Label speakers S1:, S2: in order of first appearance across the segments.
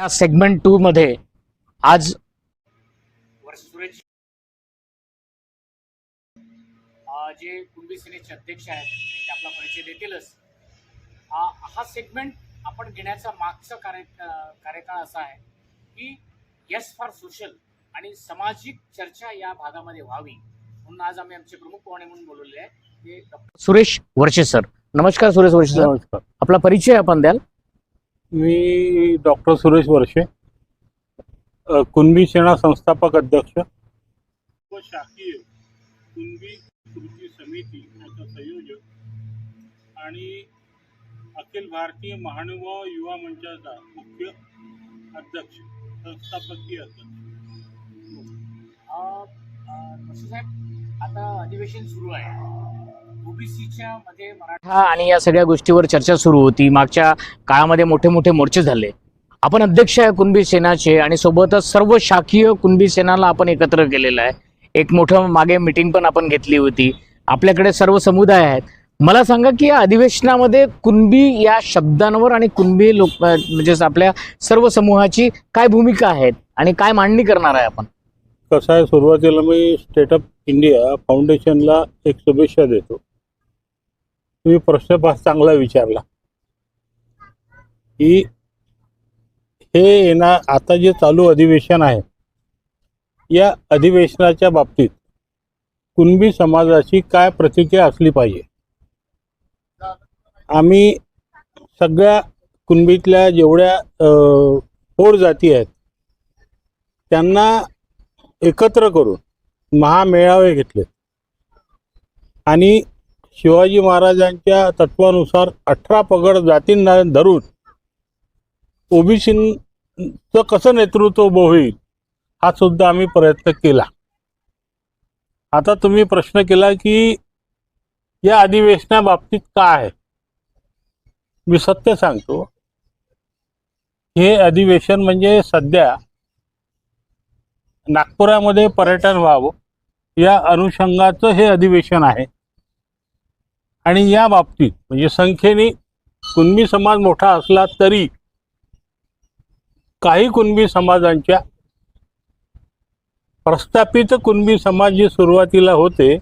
S1: या segment to मध्ये आज जे कुणबी सेनेचे अध्यक्ष आहेत आणि ते आपला परिचय देतीलच. हा सेगमेंट आपण घेण्याचा मागचा कार्य कार्यकाळ असा आहे की यस फॉर सोशल आणि सामाजिक चर्चा या भागामध्ये व्हावी. म्हणून आज आम्ही आमचे प्रमुख पाहुणे म्हणून बोलवले आहे ते सुरेश वर्षे सर नमस्कार सुरेश वर्षे सर
S2: नमस्कार.
S1: आपला परिचय आपण द्याल.
S2: मी डॉक्टर सुरेश वर्षे कुणबी सेना संस्थापक अध्यक्ष. व शाखीय कुणबी कृती समिती याचा संयोजक आणि अखिल भारतीय महानुभाव युवा मंचाचा मुख्य अध्यक्ष संस्थापकीय अध्यक्ष.
S1: साहेब आता अधिवेशन सुरू आहे. ओबीसीच्या मध्ये मराठा आणि या सगळ्या गोष्टीवर चर्चा सुरू होती. मागच्या काळामध्ये मोठे मोठे मोर्चे झाले. आपण अध्यक्ष आहे कुणबी सेनाचे आणि सोबतच सर्व शाखीय कुणबी सेनाला आपण एकत्र केलेलं आहे. एक मोठं मागे मिटिंग पण आपण घेतली होती. आपल्याकडे सर्व समुदाय आहेत. मला सांगा की या अधिवेशनामध्ये कुणबी या शब्दांवर आणि कुणबी लोक म्हणजे आपल्या सर्व समूहाची काय भूमिका आहेत आणि काय मांडणी करणार आहे आपण?
S2: कसं आहे सुरुवातीला मी स्टेट अप इंडिया फाउंडेशनला एक शुभेच्छा देतो. तुम्ही प्रश्न फार चांगला विचारला. की हे येणार आता जे चालू अधिवेशन आहे या अधिवेशनाच्या बाबतीत कुणबी समाजाची काय प्रतिक्रिया असली पाहिजे? आम्ही सगळ्या कुणबीतल्या जेवढ्या अ, जाती आहेत त्यांना एकत्र करून महामेळावे घेतले आणि शिवाजी महाराजांच्या तत्वानुसार अठरा पगड जातींना धरून ओबीसीचं कसं नेतृत्व उभं होईल हा सुद्धा आम्ही प्रयत्न केला. आता तुम्ही प्रश्न केला की या अधिवेशनाबाबतीत काय आहे? मी सत्य सांगतो. हे अधिवेशन म्हणजे सध्या नागपुरामध्ये पर्यटन व्हावं या अनुषंगाचं हे अधिवेशन आहे. आणि या बाबतीत म्हणजे संख्येने कुणबी समाज मोठा असला तरी काही कुणबी समाजांच्या प्रस्थापित कुणबी समाज जे सुरुवातीला होते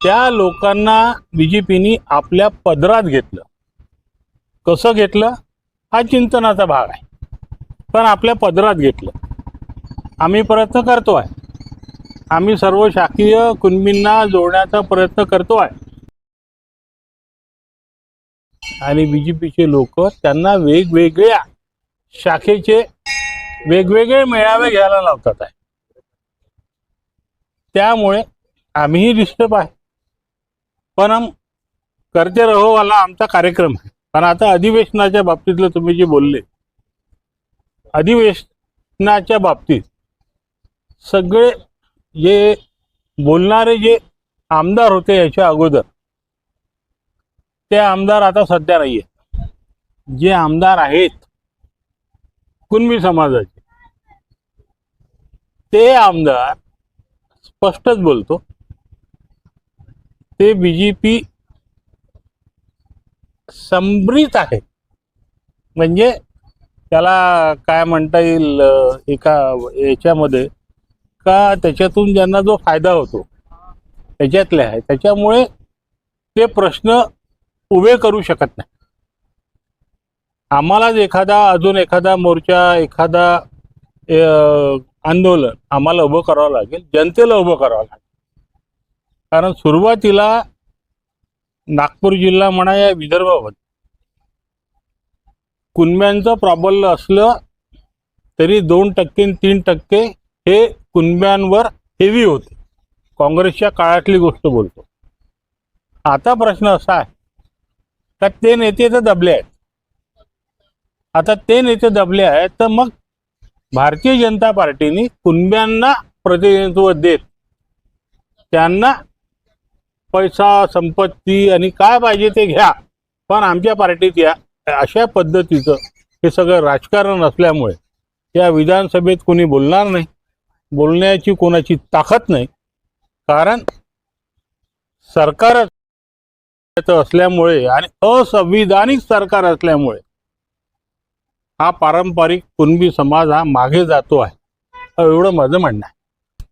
S2: त्या लोकांना बी जे पीने आपल्या पदरात घेतलं. कसं घेतलं? हा चिंतनाचा भाग आहे. पण आपल्या पदरात घेतलं. आम्ही प्रयत्न करतो आहे आम्ही सर्व शाखीय कुणबींना जोडण्याचा प्रयत्न करतो आहे आणि बी जे पीचे लोक त्यांना वेगवेगळ्या शाखेचे वेगवेगळे मेळावे घ्यायला लावतात आहे. त्यामुळे आम्हीही डिस्टर्ब आहे पण आम करते रहोवाला आमचा कार्यक्रम आहे. पण आता अधिवेशनाच्या बाबतीतलं तुम्ही जे बोलले अधिवेशनाच्या बाबतीत सगळे जे बोलणारे जे आमदार होते याच्या अगोदर ते आमदार आता सध्या नाही आहेत जे आमदार आहेत कुणबी समाजाचे ते आमदार स्पष्टच बोलतो. ते बी जे पी संभ्रित आहे म्हणजे त्याला काय म्हणता येईल एका याच्यामध्ये का त्याच्यातून ज्यांना जो फायदा होतो त्याच्यातले आहे. त्याच्यामुळे ते प्रश्न उभे करू शकत नाही. आम्हालाच एखादा अजून एखादा मोर्चा एखादा आंदोलन आम्हाला उभं करावं लागेल जनतेला उभं करावं लागेल. कारण सुरुवातीला नागपूर जिल्हा म्हणा या विदर्भामध्ये कुणब्यांचं प्राबल्य असलं तरी दोन टक्के तीन टक्के हे कुणब्यांवर हेवी होते. काँग्रेसच्या काळातली गोष्ट बोलतो. आता प्रश्न असा आहे का ते नेते तर दबले आहेत. आता ते नेते दबले आहेत तर मग भारतीय जनता पार्टीने कुणब्यांना प्रतिनिधित्व देत त्यांना पैसा संपत्ती आणि काय पाहिजे ते घ्या पण आमच्या पार्टीत या अशा पद्धतीचं हे सगळं राजकारण असल्यामुळे या विधानसभेत कोणी बोलणार नाही. बोलण्याची कोणाची ताकद नाही. कारण सरकारच असल्यामुळे आणि असंविधानिक सरकार असल्यामुळे हा पारंपरिक कुणबी समाज हा मागे जातो आहे. एवढं माझं म्हणणं आहे.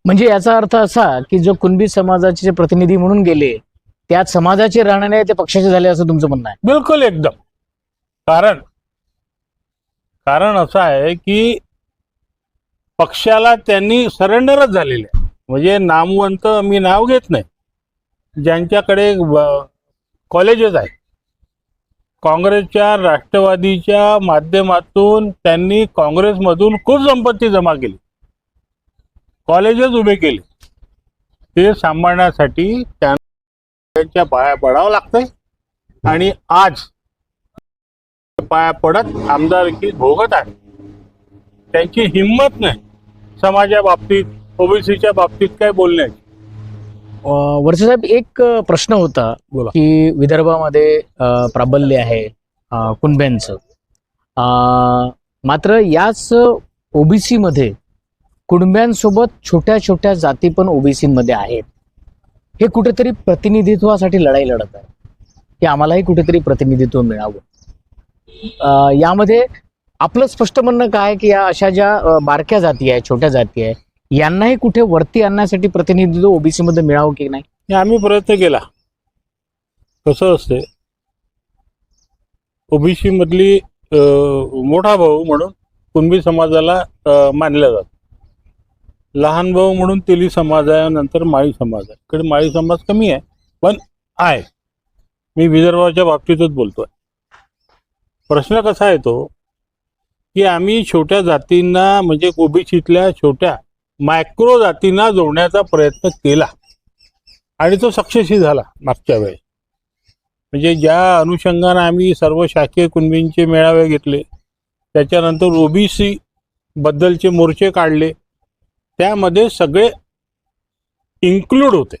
S1: म्हणजे याचा अर्थ असा की जो कुणबी समाजाचे जे प्रतिनिधी म्हणून गेले त्यात समाजाचे राहणारे ते पक्षाचे झाले असं तुमचं म्हणणं आहे.
S2: बिलकुल एकदम. कारण कारण असं आहे की पक्षाला त्यांनी सरेंडरच झालेले म्हणजे नामवंत मी नाव घेत नाही. ज्यांच्याकडे कॉलेजेस आहेत. काँग्रेसच्या राष्ट्रवादीच्या माध्यमातून त्यांनी काँग्रेसमधून खूप संपत्ती जमा केली. कॉलेजेस उभे केले. ते सांभाळण्यासाठी त्यांच्या पाया पडावं लागतंय. आणि आज पाया पडत आमदारकी भोगत आहे. त्यांची हिंमत नाही समाजाबाबतीत ओबीसीच्या बाबतीत काय बोलण्याची.
S1: वर्षे साहेब एक प्रश्न होता. की विदर्भामध्ये प्राबल्य आहे कुणब्यांचं मात्र याच ओबीसी मध्ये कुणब्यांसोबत छोट्या छोट्या जाती पण ओबीसी मध्ये आहेत. हे कुठेतरी प्रतिनिधित्वासाठी लढाई लढत आहे. की आम्हालाही कुठेतरी प्रतिनिधित्व मिळावं. यामध्ये आपलं स्पष्ट म्हणणं काय की या अशा ज्या बारक्या जाती आहे छोट्या जाती आहे यांनाही कुठे वरती आणण्यासाठी प्रतिनिधित्व ओबीसी मध्ये मिळावं की नाही?
S2: हे आम्ही प्रयत्न केला. कसं असते ओबीसी मधली अं, मोठा भाऊ म्हणून कुणबी समाजाला अं, मानलं जात लहान भाऊ म्हणून तेली समाज आहे नंतर माळी समाज आहे. इकडे माळी समाज कमी आहे पण आहे. मी विदर्भाच्या बाबतीतच बोलतोय. प्रश्न कसा येतो की आम्ही छोट्या जातींना म्हणजे ओबीसीतल्या छोट्या मायक्रो जातींना जोडण्याचा प्रयत्न केला. आणि तो सक्सेसही झाला मागच्या वेळेस म्हणजे ज्या अनुषंगानं आम्ही सर्व शाखीय कुणबींचे मेळावे घेतले त्याच्यानंतर ओबीसी बद्दलचे मोर्चे काढले त्यामध्ये सगळे इन्क्लूड होते.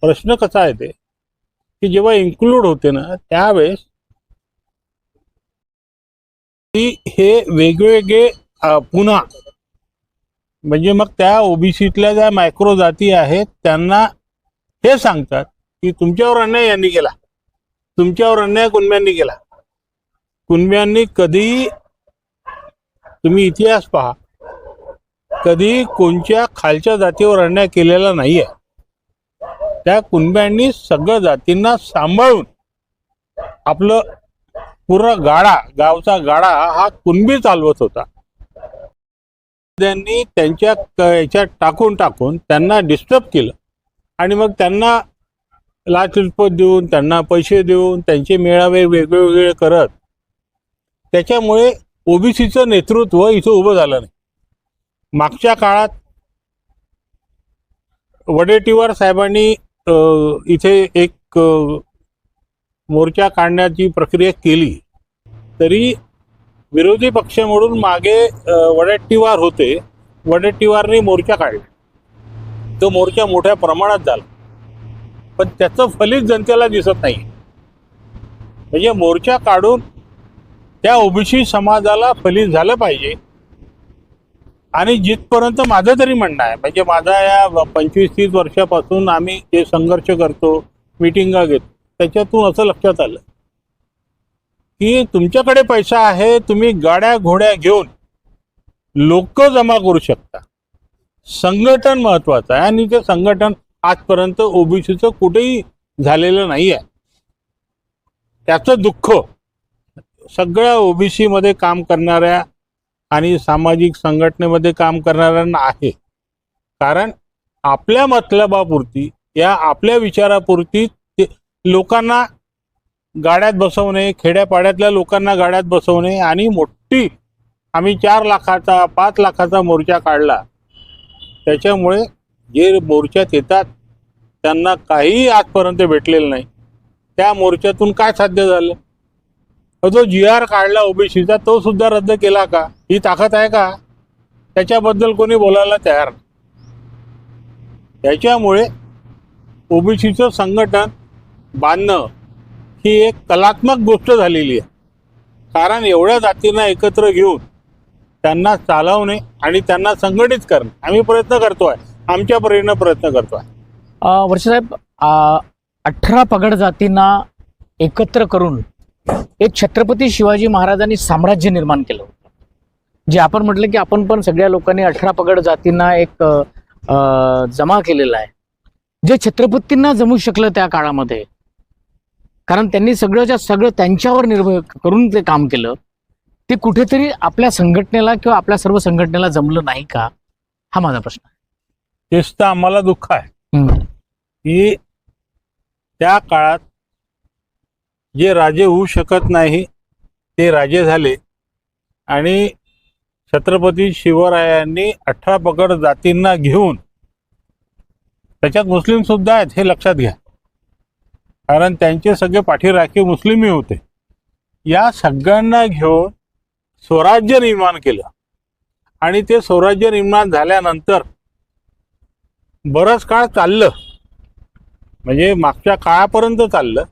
S2: प्रश्न कसा येते की जेव्हा इन्क्लूड होते ना त्यावेळेस हे वेगवेगळे पुन्हा म्हणजे मग त्या ओबीसीतल्या ज्या मायक्रो जाती आहेत त्यांना हे सांगतात की तुमच्यावर अन्याय यांनी केला. तुमच्यावर अन्याय कुणब्यांनी केला. कुणब्यांनी कधी तुम्ही इतिहास पहा. कधी कोणत्या खालच्या जातीवर अन्याय केलेला नाही आहे त्या कुणब्यांनी सगळ्या जातींना सांभाळून आपलं पूर्ण गाडा गावचा गाडा हा कुणबी चालवत होता. त्यांनी त्यांच्या याच्यात टाकून टाकून त्यांना डिस्टर्ब केलं. आणि मग त्यांना लाचलुचपत देऊन त्यांना पैसे देऊन त्यांचे मेळावे वेगवेगळे करत त्याच्यामुळे ओबीसीचं नेतृत्व इथं उभं झालं नाही. मागच्या काळात वडेटीवार साहेबांनी इथे एक मोर्चा काढण्याची प्रक्रिया केली. तरी विरोधी पक्ष म्हणून मागे वडेट्टीवार होते. वडेट्टीवारने मोर्चा काढला. तो मोर्चा मोठ्या प्रमाणात झाला. पण त्याचं फलित जनतेला दिसत नाही. म्हणजे मोर्चा काढून त्या ओबीसी समाजाला फलित झालं पाहिजे. आणि जिथपर्यंत माझं तरी म्हणणं आहे म्हणजे माझा या पंचवीस तीस वर्षापासून आम्ही जे संघर्ष करतो मिटिंगा घेतो त्याच्यातून असं लक्षात आलं. की तुमच्याकडे पैसा आहे तुम्ही गाड्या घोड्या घेऊन लोक जमा करू शकता. संघटन महत्वाचं आहे आणि ते संघटन आजपर्यंत ओबीसीचं कुठेही झालेलं नाही आहे त्याचं दुःख सगळ्या ओबीसी मध्ये काम करणाऱ्या आणि सामाजिक संघटनेमध्ये काम करणाऱ्यांना आहे. कारण आपल्या मतलबापुरती या आपल्या विचारापुरती ते लोकांना गाड्यात बसवणे खेड्यापाड्यातल्या लोकांना गाड्यात बसवणे आणि मोठी आम्ही चार लाखाचा पाच लाखाचा मोर्चा काढला. त्याच्यामुळे जे मोर्चात येतात त्यांना काहीही आजपर्यंत भेटलेलं नाही. त्या मोर्चातून काय साध्य झालं? जो जी आर काढला ओबीसीचा तो सुद्धा रद्द केला का? ही ताकद आहे का? त्याच्याबद्दल कोणी बोलायला तयार त्याच्यामुळे ओबीसीचं संघटन बांधणं ही एक कलात्मक गोष्ट झालेली आहे. कारण एवढ्या जातींना एकत्र घेऊन त्यांना चालवणे आणि त्यांना संघटित करणे आम्ही प्रयत्न करतो आहे आमच्या परीनं प्रयत्न करतो
S1: आहे वर्षसाहेब अठरा पगड जातींना एकत्र करून एक छत्रपती शिवाजी महाराजांनी साम्राज्य निर्माण केलं होतं. जे आपण म्हटलं की आपण पण सगळ्या लोकांनी अठरा पगड जातींना एक जमा केलेला आहे. जे छत्रपतींना जमू शकलं त्या काळामध्ये कारण त्यांनी सगळंच्या सगळं त्यांच्यावर निर्भर करून ते काम केलं ते कुठेतरी आपल्या संघटनेला किंवा आपल्या सर्व संघटनेला जमलं नाही का हा माझा प्रश्न आहे.
S2: तेच तर आम्हाला दुःख आहे. की त्या काळात जे राजे होऊ शकत नाही ते राजे झाले आणि छत्रपती शिवरायांनी अठरा पगड जातींना घेऊन त्याच्यात मुस्लिम सुद्धा आहेत हे लक्षात घ्या कारण त्यांचे सगळे पाठीराखे मुस्लिमही होते. या सगळ्यांना घेऊन स्वराज्य निर्माण केलं. आणि ते स्वराज्य निर्माण झाल्यानंतर बरंच काळ चाललं. म्हणजे मागच्या काळापर्यंत चाललं.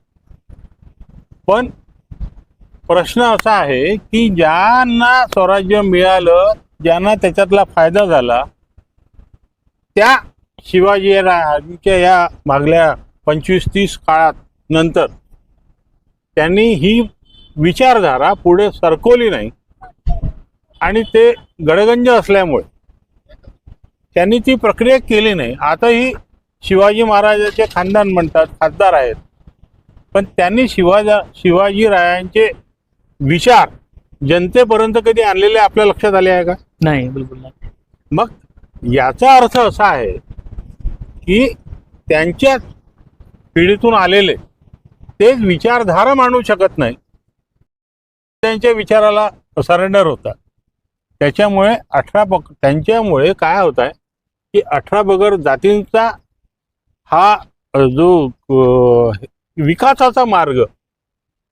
S2: पण प्रश्न असा आहे की ज्यांना स्वराज्य मिळालं ज्यांना त्याच्यातला फायदा झाला त्या शिवाजी राजांच्या या मागल्या पंचवीस तीस काळात नंतर त्यांनी ही विचारधारा पुढे सरकवली नाही. आणि ते गडगंज असल्यामुळे त्यांनी ती प्रक्रिया केली नाही. आताही शिवाजी महाराजाचे खानदान म्हणतात खासदार आहेत. पण त्यांनी शिवाजा शिवाजीरायांचे विचार जनतेपर्यंत कधी आणलेले आपल्या लक्षात आले आहे का?
S1: नाही बिलकुल नाही.
S2: मग याचा अर्थ असा आहे की त्यांच्या पिढीतून आलेले तेच विचारधारा मांडू शकत नाही. त्यांच्या विचाराला सरेंडर होतात. त्याच्यामुळे अठरा बग त्यांच्यामुळे काय होत आहे की अठरा बगर जातींचा हा जो विकासाचा मार्ग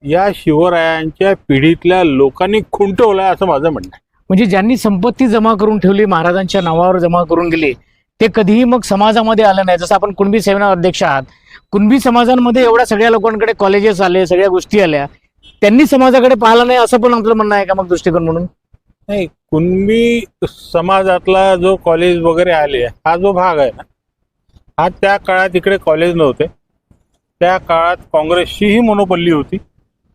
S2: या शिवरायांच्या पिढीतल्या लोकांनी खुंटवला असं माझं म्हणणं आहे.
S1: म्हणजे ज्यांनी संपत्ती जमा करून ठेवली महाराजांच्या नावावर जमा करून गेली ते कधीही मग समाजामध्ये आलं नाही. जसं आपण कुणबी सेना अध्यक्ष आहात कुणबी समाजांमध्ये एवढ्या सगळ्या लोकांकडे कॉलेजेस आले सगळ्या गोष्टी आल्या. त्यांनी समाजाकडे पाहिलं नाही असं पण आपलं म्हणणं आहे का मग दृष्टिकोन म्हणून?
S2: नाही कुणबी समाजातला जो कॉलेज वगैरे आले हा जो भाग आहे ना हा त्या काळात इकडे कॉलेज नव्हते. त्या काळात काँग्रेसचीही मोनोपल्ली होती.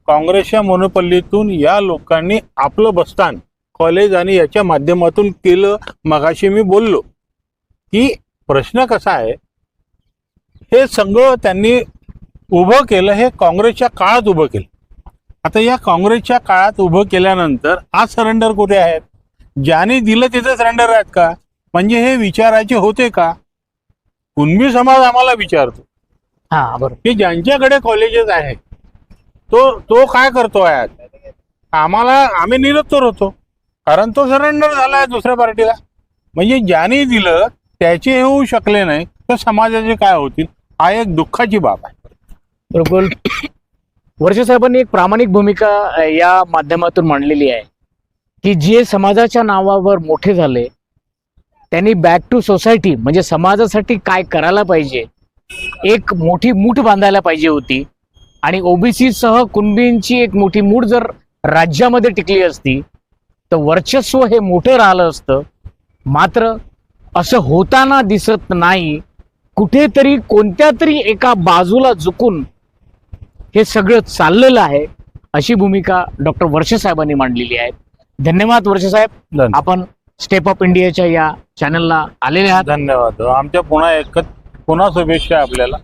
S2: काँग्रेसच्या मोनोपल्लीतून या लोकांनी आपलं बस्तान कॉलेज आणि याच्या माध्यमातून केलं मगाशी मी बोललो. की प्रश्न कसा आहे हे सगळं त्यांनी उभं केलं हे काँग्रेसच्या काळात उभं केलं. आता या काँग्रेसच्या काळात उभं केल्यानंतर आज सरेंडर कुठे आहेत? ज्याने दिलं तिथे सरेंडर आहेत का? म्हणजे हे विचारायचे होते का? कुणबी समाज आम्हाला विचारतो.
S1: हा बरोबर.
S2: की ज्यांच्याकडे कॉलेजेस आहे तो तो काय करतो आज? आम्हाला आम्ही निरुत्तर होतो. कारण तो सरेंडर झाला आहे दुसऱ्या पार्टीला. म्हणजे ज्याने दिलं त्याचे होऊ शकले नाही तर समाजाचे काय होतील? हा एक दुःखाची बाब आहे.
S1: बिलकुल वर्ष साहेबांनी एक प्रामाणिक भूमिका अ, या माध्यमातून मांडलेली आहे की जे समाजाच्या नावावर मोठे झाले त्यांनी बॅक टू सोसायटी म्हणजे समाजासाठी काय करायला पाहिजे एक मोठी मूठ बांधायला पाहिजे होती. आणि ओबीसी सह कुणबींची एक मोठी मूठ जर राज्यामध्ये टिकली असती तर वर्चस्व हे मोठं राहिलं असतं. मात्र असं होताना दिसत नाही कुठेतरी कोणत्या तरी एका बाजूला झुकून हे सगळं चाललेलं आहे अशी भूमिका डॉक्टर वर्षसाहेबांनी मांडलेली आहे. धन्यवाद वर्षसाहेब आपण स्टेप अप इंडियाच्या या चॅनलला आलेले आहात.
S2: धन्यवाद. आमच्या पुन्हा एकच पुन्हा शुभेच्छा आपल्याला.